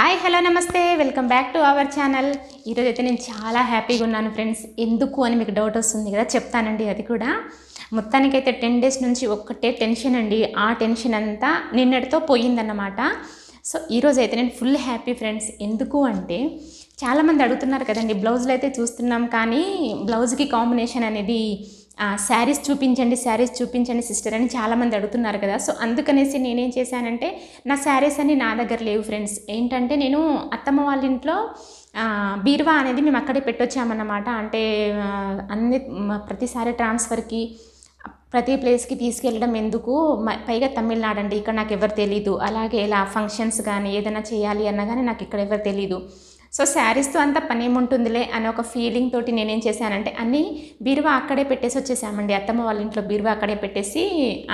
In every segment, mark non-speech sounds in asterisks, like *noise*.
Hi hello నమస్తే. Welcome back to our channel. ఈరోజు అయితే నేను చాలా హ్యాపీగా ఉన్నాను ఫ్రెండ్స్. ఎందుకు అని మీకు డౌట్ వస్తుంది కదా చెప్తానండి అది కూడా. మొత్తానికైతే టెన్ డేస్ నుంచి ఒక్కటే టెన్షన్ అండి. ఆ టెన్షన్ అంతా నిన్నటితో పోయిందన్నమాట. సో ఈరోజు అయితే నేను ఫుల్ హ్యాపీ ఫ్రెండ్స్. ఎందుకు అంటే చాలామంది అడుగుతున్నారు కదండి బ్లౌజులు అయితే చూస్తున్నాం కానీ బ్లౌజ్కి కాంబినేషన్ అనేది శారీస్ చూపించండి శారీస్ చూపించండి సిస్టర్ అని చాలామంది అడుగుతున్నారు కదా. సో అందుకనేసి నేనేం చేశానంటే నా శారీస్ అని నా దగ్గర లేవు ఫ్రెండ్స్. ఏంటంటే నేను అత్తమ్మ వాళ్ళ ఇంట్లో బీరువా అనేది మేము అక్కడే పెట్టొచ్చామన్నమాట. అంటే అన్ని ప్రతిసారి ట్రాన్స్ఫర్కి ప్రతి ప్లేస్కి తీసుకెళ్ళడం ఎందుకు? పైగా తమిళనాడు అండి ఇక్కడ నాకు ఎవరు తెలీదు. అలాగే ఇలా ఫంక్షన్స్ కానీ ఏదైనా చేయాలి అన్నా కానీ నాకు ఇక్కడ ఎవరు తెలీదు. సో శారీస్తో అంత పని ఏముంటుందిలే అనే ఒక ఫీలింగ్ తోటి నేనేం చేశానంటే అన్నీ బీరువా అక్కడే పెట్టేసి వచ్చేసామండి. అత్తమ్మ వాళ్ళ ఇంట్లో బీరువా అక్కడే పెట్టేసి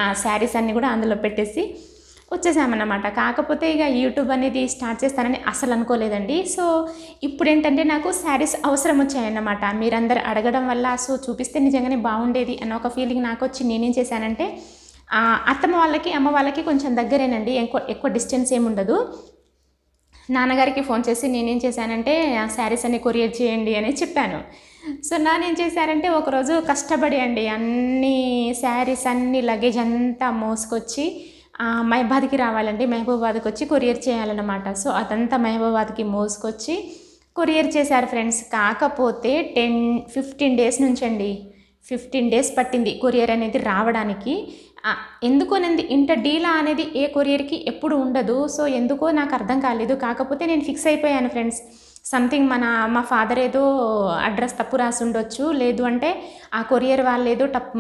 ఆ శారీస్ అన్నీ కూడా అందులో పెట్టేసి వచ్చేసామన్నమాట. కాకపోతే ఇక యూట్యూబ్ అనేది స్టార్ట్ చేస్తానని అసలు అనుకోలేదండి. సో ఇప్పుడు ఏంటంటే నాకు శారీస్ అవసరం వచ్చాయన్నమాట. మీరందరూ అడగడం వల్ల సో చూపిస్తే నిజంగానే బాగుండేది అన్న ఒక ఫీలింగ్ నాకు వచ్చి నేనేం చేశానంటే అత్తమ్మ వాళ్ళకి అమ్మ వాళ్ళకి కొంచెం దగ్గరేనండి. ఎక్కువ ఎక్కువ డిస్టెన్స్ ఏమి ఉండదు నాన్నగారికి ఫోన్ చేసి నేనేం చేశానంటే ఆ శారీస్ అన్ని కొరియర్ చేయండి అని చెప్పాను. సో నానేం చేశారంటే ఒకరోజు కష్టపడి అండి అన్ని శారీస్ అన్ని లగేజ్ అంతా మోసుకొచ్చి మహబాద్కి రావాలండి మహబూబాద్కి వచ్చి కొరియర్ చేయాలన్నమాట. సో అదంతా మహబూబాద్కి మోసుకొచ్చి కొరియర్ చేశారు ఫ్రెండ్స్. కాకపోతే టెన్ ఫిఫ్టీన్ డేస్ నుంచి అండి ఫిఫ్టీన్ డేస్ పట్టింది కొరియర్ అనేది రావడానికి. ఎందుకోనంది? ఎందుకు ఇంత డీలా అనేది ఏ కొరియర్కి ఎప్పుడు ఉండదు. సో ఎందుకో నాకు అర్థం కాలేదు. కాకపోతే నేను ఫిక్స్ అయిపోయాను ఫ్రెండ్స్. సంథింగ్ మన మా ఫాదర్ ఏదో అడ్రస్ తప్పు రాసి ఉండొచ్చు లేదు అంటే ఆ కొరియర్ వాళ్ళు ఏదో టప్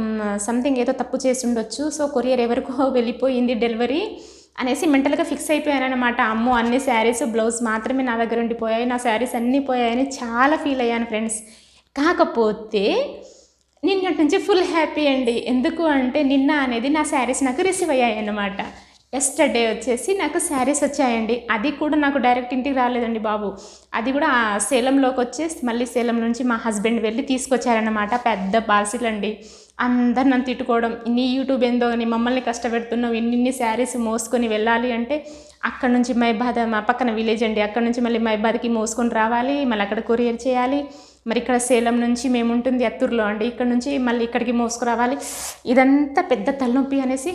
సంథింగ్ ఏదో తప్పు చేసి ఉండొచ్చు సో కొరియర్ ఎవరికో *laughs* వెళ్ళిపోయింది డెలివరీ అనేసి మెంటల్గా ఫిక్స్ అయిపోయాను అనమాట అమ్మో అన్ని శారీస్ బ్లౌజ్ మాత్రమే నా దగ్గర ఉండిపోయాయి. నా శారీస్ అన్నీ పోయాయని చాలా ఫీల్ అయ్యాను ఫ్రెండ్స్. కాకపోతే నిన్నటి నుంచి ఫుల్ హ్యాపీ అండి. ఎందుకు అంటే నిన్న అనేది నా శారీస్ నాకు రిసీవ్ అయ్యాయి అన్నమాట ఎస్టర్డే వచ్చేసి నాకు శారీస్ వచ్చాయండి. అది కూడా నాకు డైరెక్ట్ ఇంటికి రాలేదండి బాబు. అది కూడా సేలంలోకి వచ్చేసి మళ్ళీ సేలం నుంచి మా హస్బెండ్ వెళ్ళి తీసుకొచ్చారన్నమాట. పెద్ద పార్సిల్ అండి. అందరు నన్ను తిట్టుకోవడం నీ యూట్యూబ్ ఏందో అని మమ్మల్ని కష్టపెడుతున్నావు ఇన్ని శారీస్ మోసుకొని వెళ్ళాలి అంటే అక్కడ నుంచి మైబాద్ మా పక్కన విలేజ్ అండి. అక్కడ నుంచి మళ్ళీ మైబాద్కి మోసుకొని రావాలి మళ్ళీ అక్కడ కొరియర్ చేయాలి. మరి ఇక్కడ సేలం నుంచి మేము ఉంటుంది అత్తూరులో అండి. ఇక్కడ నుంచి మళ్ళీ ఇక్కడికి మోసుకురావాలి. ఇదంతా పెద్ద తలనొప్పి అనేసి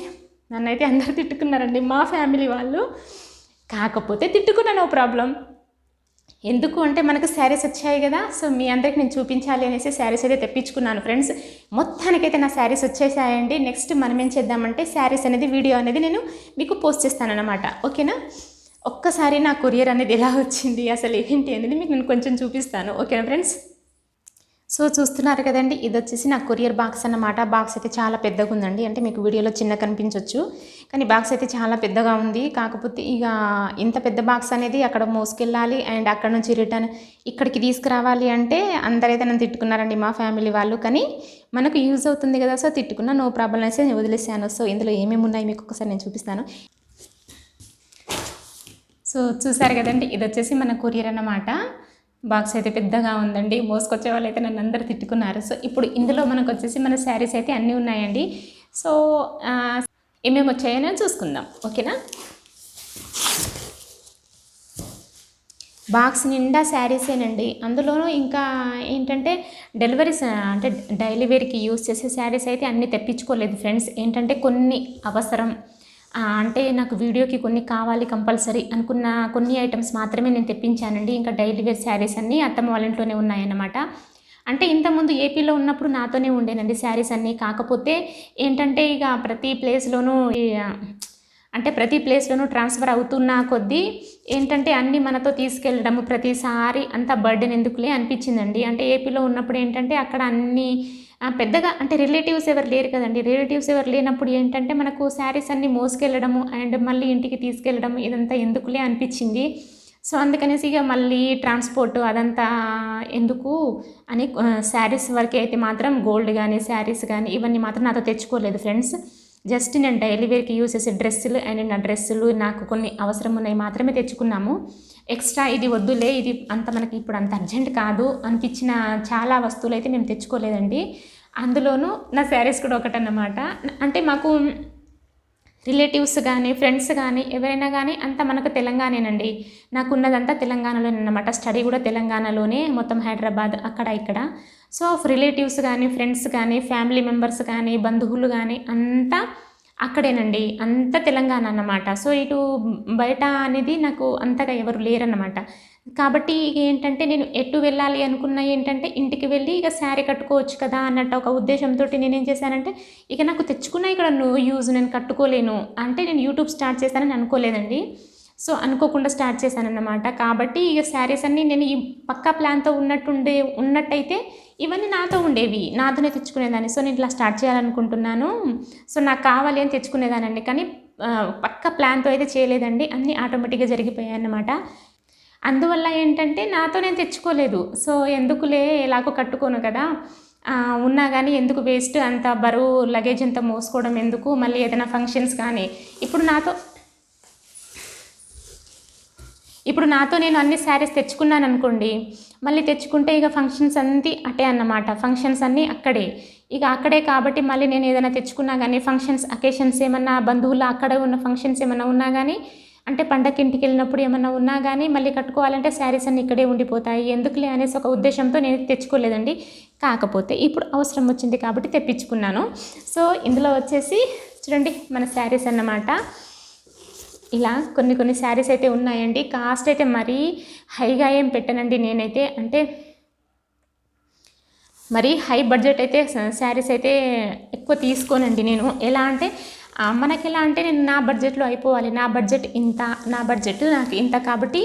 నన్నైతే అందరు తిట్టుకున్నారండి. మా ఫ్యామిలీ వాళ్ళు. కాకపోతే తిట్టుకున్నా నో ప్రాబ్లం. ఎందుకు అంటే మనకు శారీస్ వచ్చాయి కదా. సో మీ అందరికి నేను చూపించాలి అనేసి శారీస్ అయితే తెప్పించుకున్నాను ఫ్రెండ్స్. మొత్తానికైతే నా శారీస్ వచ్చేసాయండి. నెక్స్ట్ మనం ఏం చేద్దామంటే శారీస్ అనేది వీడియో అనేది నేను మీకు పోస్ట్ చేస్తానన్నమాట. ఓకేనా? ఒక్కసారి నా కొరియర్ అనేది ఎలా వచ్చింది అసలు ఏంటి అనేది మీకు నేను కొంచెం చూపిస్తాను. ఓకేనా ఫ్రెండ్స్? సో చూస్తున్నారు కదండి ఇది వచ్చేసి నా కొరియర్ బాక్స్ అన్నమాట. బాక్స్ అయితే చాలా పెద్దగా ఉందండి. అంటే మీకు వీడియోలో చిన్న కనిపించవచ్చు కానీ బాక్స్ అయితే చాలా పెద్దగా ఉంది. కాకపోతే ఇక ఇంత పెద్ద బాక్స్ అనేది అక్కడ మోసుకెళ్ళాలి అండ్ అక్కడ నుంచి రిటర్న్ ఇక్కడికి తీసుకురావాలి అంటే అందరైతే నన్ను తిట్టుకున్నారండి మా ఫ్యామిలీ వాళ్ళు. కానీ మనకు యూజ్ అవుతుంది కదా సో తిట్టుకున్నా నో ప్రాబ్లం అయితే నేను వదిలేసాను. సో ఇందులో ఏమేమి ఉన్నాయి మీకు ఒకసారి నేను చూపిస్తాను. సో చూసారు కదండి ఇది వచ్చేసి మన కొరియర్ అన్నమాట. బాక్స్ అయితే పెద్దగా ఉందండి. మోసుకొచ్చే వాళ్ళు అయితే నన్ను అందరు తిట్టుకున్నారు. సో ఇప్పుడు ఇందులో మనకు వచ్చేసి మన శారీస్ అయితే అన్నీ ఉన్నాయండి. సో ఏమేమి వచ్చాయో చూసుకుందాం. ఓకేనా? బాక్స్ నిండా శారీసేనండి. అందులోనూ ఇంకా ఏంటంటే డెలివరీస్ అంటే డైలీ వేర్కి యూస్ చేసే శారీస్ అయితే అన్నీ తెప్పించుకోలేదు ఫ్రెండ్స్. ఏంటంటే కొన్ని అవసరం. అంటే నాకు వీడియోకి కొన్ని కావాలి కంపల్సరీ అనుకున్న కొన్ని ఐటమ్స్ మాత్రమే నేను తెప్పించానండి. ఇంకా డైలీ వేర్ శారీస్ అన్నీ అత్తమ్మ వాళ్ళ ఇంట్లోనే ఉన్నాయన్నమాట. అంటే ఇంతకుముందు ఏపీలో ఉన్నప్పుడు నాతోనే ఉండేనండి శారీస్ అన్నీ. కాకపోతే ఏంటంటే ఇక ప్రతి ప్లేస్లోనూ అంటే ప్రతి ప్లేస్లోనూ ట్రాన్స్ఫర్ అవుతున్న కొద్దీ ఏంటంటే అన్నీ మనతో తీసుకెళ్ళడము ప్రతిసారి అంత బర్డెన్ ఎందుకులే అనిపించిందండి. అంటే ఏపీలో ఉన్నప్పుడు ఏంటంటే అక్కడ అన్నీ పెద్దగా అంటే రిలేటివ్స్ ఎవరు లేరు కదండి. రిలేటివ్స్ ఎవరు లేనప్పుడు ఏంటంటే మనకు శారీస్ అన్నీ మోసుకెళ్ళడము అండ్ మళ్ళీ ఇంటికి తీసుకెళ్ళడం ఇదంతా ఎందుకులే అనిపించింది. సో అందుకనేసి ఇక మళ్ళీ ట్రాన్స్పోర్ట్ అదంతా ఎందుకు అని శారీస్ వరకు అయితే మాత్రం గోల్డ్ కానీ శారీస్ కానీ ఇవన్నీ మాత్రం నాతో తెచ్చుకోలేదు ఫ్రెండ్స్ జస్ట్ నేను డైలీ వేర్కి యూస్ చేసే డ్రెస్సులు అండ్ నా డ్రెస్సులు నాకు కొన్ని అవసరం ఉన్నాయి మాత్రమే తెచ్చుకున్నాము. ఎక్స్ట్రా ఇది వద్దులే ఇది అంత మనకి ఇప్పుడు అంత అర్జెంట్ కాదు అనిపించిన చాలా వస్తువులు అయితే మేము తెచ్చుకోలేదండి. అందులోనూ నా శారీస్ కూడా ఒకటన్నమాట. అంటే మాకు రిలేటివ్స్ కానీ ఫ్రెండ్స్ కానీ ఎవరైనా కానీ అంతా మనకు తెలంగాణేనండి. నాకు ఉన్నదంతా తెలంగాణలోనమాట స్టడీ కూడా తెలంగాణలోనే మొత్తం హైదరాబాద్ అక్కడ ఇక్కడ. సో రిలేటివ్స్ కానీ ఫ్రెండ్స్ కానీ ఫ్యామిలీ మెంబర్స్ కానీ బంధువులు కానీ అంతా అక్కడేనండి. అంత తెలంగాణ అన్నమాట. సో ఇటు బయట అనేది నాకు అంతగా ఎవరు లేరన్నమాట. కాబట్టి ఏంటంటే నేను ఎటు వెళ్ళాలి అనుకున్నా ఏంటంటే ఇంటికి వెళ్ళి ఇక శారీ కట్టుకోవచ్చు కదా అన్నట్టు ఒక ఉద్దేశంతో నేనేం చేశానంటే ఇక నాకు తెచ్చుకున్న ఇక్కడ యూజ్ నేను కట్టుకోలేను అంటే నేను యూట్యూబ్ స్టార్ట్ చేశానని అనుకోలేదండి. సో అనుకోకుండా స్టార్ట్ చేశానన్నమాట. కాబట్టి ఇక శారీస్ అన్నీ నేను ఈ పక్కా ప్లాన్తో ఉన్నట్టుండే ఉన్నట్టయితే ఇవన్నీ నాతో ఉండేవి. నాతోనే తెచ్చుకునేదాన్ని. సో నేను ఇట్లా స్టార్ట్ చేయాలనుకుంటున్నాను. సో నాకు కావాలి అని తెచ్చుకునేదానండి. కానీ పక్క ప్లాన్తో అయితే చేయలేదండి. అన్నీ ఆటోమేటిక్గా జరిగిపోయాయి అన్నమాట అందువల్ల ఏంటంటే నాతో నేను తెచ్చుకోలేదు. సో ఎందుకులే ఎలాగో కట్టుకోను కదా. ఉన్నా కానీ ఎందుకు వేస్ట్? అంత బరువు లగేజ్ అంతా మోసుకోవడం ఎందుకు? మళ్ళీ ఏదైనా ఫంక్షన్స్ కానీ ఇప్పుడు నాతో ఇప్పుడు నాతో నేను అన్ని శారీస్ తెచ్చుకున్నాను అనుకోండి. మళ్ళీ తెచ్చుకుంటే ఇక ఫంక్షన్స్ అన్నీ అటే అన్నమాట. ఫంక్షన్స్ అన్నీ అక్కడే. ఇక అక్కడే కాబట్టి మళ్ళీ నేను ఏదైనా తెచ్చుకున్నా కానీ ఫంక్షన్స్ అకేషన్స్ ఏమన్నా బంధువులు అక్కడే ఉన్న ఫంక్షన్స్ ఏమన్నా ఉన్నా కానీ అంటే పండగకి ఇంటికి వెళ్ళినప్పుడు ఏమన్నా ఉన్నా కానీ మళ్ళీ కట్టుకోవాలంటే శారీస్ అన్నీ ఇక్కడే ఉండిపోతాయి. ఎందుకులే అనేసి ఒక ఉద్దేశంతో నేను తెచ్చుకోలేదండి. కాకపోతే ఇప్పుడు అవసరం వచ్చింది కాబట్టి తెప్పించుకున్నాను. సో ఇందులో వచ్చేసి చూడండి మన శారీస్ అన్నమాట. ఇలా కొన్ని కొన్ని శారీస్ అయితే ఉన్నాయండి. కాస్ట్ అయితే మరీ హైగా ఏం పెట్టనండి నేనైతే. అంటే మరీ హై బడ్జెట్ అయితే శారీస్ అయితే ఎక్కువ తీసుకోనండి నేను. ఎలా అంటే మనకి ఎలా అంటే నేను నా బడ్జెట్లో అయిపోవాలి. నా బడ్జెట్ ఇంత నా బడ్జెట్ నాకు ఇంత కాబట్టి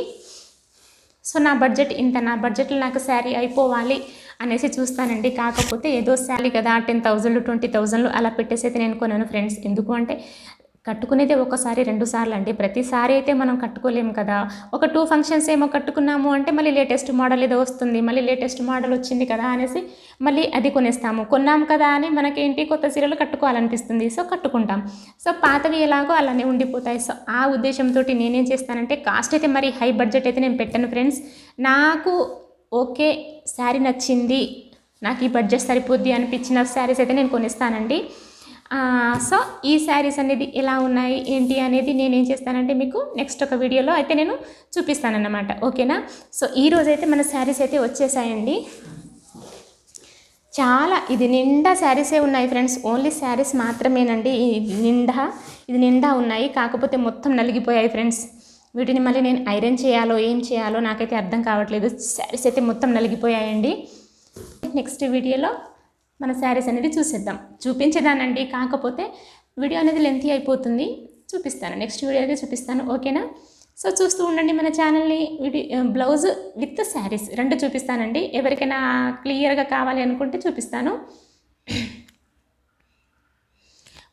సో నా బడ్జెట్ ఇంత నా బడ్జెట్లో నాకు శారీ అయిపోవాలి అనేసి చూస్తానండి. కాకపోతే ఏదో శారీ కదా టెన్ థౌజండ్ ట్వంటీ థౌజండ్లు అలా పెట్టేసి అయితే నేను కొన్నాను ఫ్రెండ్స్. ఎందుకు అంటే కట్టుకునేదే ఒకసారి రెండు సార్లు అండి. ప్రతిసారి అయితే మనం కట్టుకోలేము కదా. ఒక టూ ఫంక్షన్స్ ఏమో కట్టుకున్నాము అంటే మళ్ళీ లేటెస్ట్ మోడల్ ఏదో వస్తుంది మళ్ళీ లేటెస్ట్ మోడల్ వచ్చింది కదా అనేసి మళ్ళీ అది కొనేస్తాము. కొన్నాం కదా అని మనకేంటి కొత్త సీరలు కట్టుకోవాలనిపిస్తుంది. సో కట్టుకుంటాం. సో పాతవి ఎలాగో అలానే ఉండిపోతాయి. సో ఆ ఉద్దేశంతో నేనేం చేస్తానంటే కాస్ట్ అయితే మరి హై బడ్జెట్ అయితే నేను పెట్టాను ఫ్రెండ్స్ నాకు ఓకే శారీ నచ్చింది నాకు ఈ బడ్జెట్ సరిపోద్ది అనిపించిన శారీస్ అయితే నేను కొనిస్తానండి. సో ఈ శారీస్ అనేది ఎలా ఉన్నాయి ఏంటి అనేది నేను ఏం చేస్తానంటే మీకు నెక్స్ట్ ఒక వీడియోలో అయితే నేను చూపిస్తానన్నమాట. ఓకేనా? సో ఈరోజైతే అయితే మన శారీస్ అయితే వచ్చేసాయండి. చాలా ఇది నిండా శారీసే ఉన్నాయి ఫ్రెండ్స్. ఓన్లీ శారీస్ మాత్రమేనండి. ఇది నిండా ఇది నిండా ఉన్నాయి. కాకపోతే మొత్తం నలిగిపోయాయి ఫ్రెండ్స్. వీటిని మళ్ళీ నేను ఐరన్ చేయాలో ఏం చేయాలో నాకైతే అర్థం కావట్లేదు. శారీస్ అయితే మొత్తం నలిగిపోయాయండి. నెక్స్ట్ వీడియోలో మన శారీస్ అనేది చూసేద్దాం. చూపించేదానండి కాకపోతే వీడియో అనేది లెంతీ అయిపోతుంది. చూపిస్తాను. నెక్స్ట్ వీడియో అయితే చూపిస్తాను. ఓకేనా సో చూస్తూ ఉండండి మన ఛానల్ని వీడియో బ్లౌజ్ విత్ శారీస్. రెండు చూపిస్తానండి. ఎవరికైనా క్లియర్గా కావాలి అనుకుంటే చూపిస్తాను.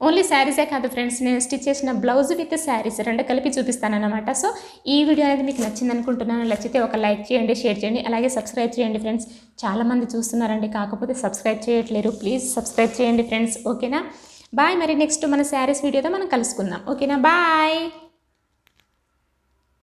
ఓన్లీ శారీసే కాదు ఫ్రెండ్స్ నేను స్టిచ్ చేసిన బ్లౌజ్ విత్ శారీస్ రెండు కలిపి చూపిస్తాను అనమాట సో ఈ వీడియో అనేది మీకు నచ్చింది అనుకుంటున్నాను నచ్చితే ఒక లైక్ చేయండి షేర్ చేయండి. అలాగే సబ్స్క్రైబ్ చేయండి ఫ్రెండ్స్. చాలామంది చూస్తున్నారండి కాకపోతే సబ్స్క్రైబ్ చేయట్లేరు. ప్లీజ్ సబ్స్క్రైబ్ చేయండి ఫ్రెండ్స్. ఓకేనా? బాయ్ మరి నెక్స్ట్ మన శారీస్ వీడియోతో మనం కలుసుకుందాం. ఓకేనా? బాయ్!